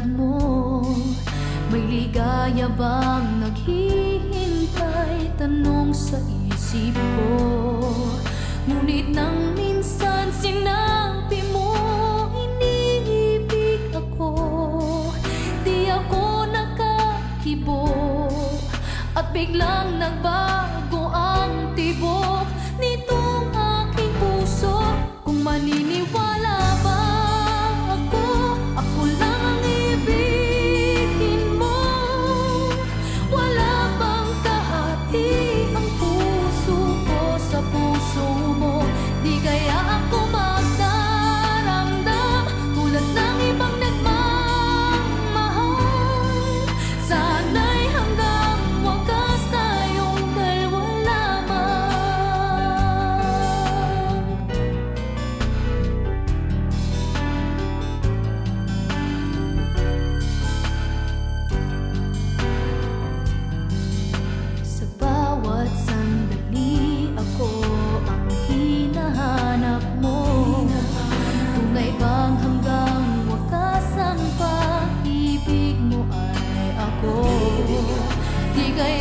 tulad mo. May ligaya bang naghihintay? Tanong sa isip ko. Ngunit nang minsan sinabi mo Iniibig ako. Di ako nakakibo. At biglang nagbago ang tibok Nitong aking puso. Kung maniniwala 一个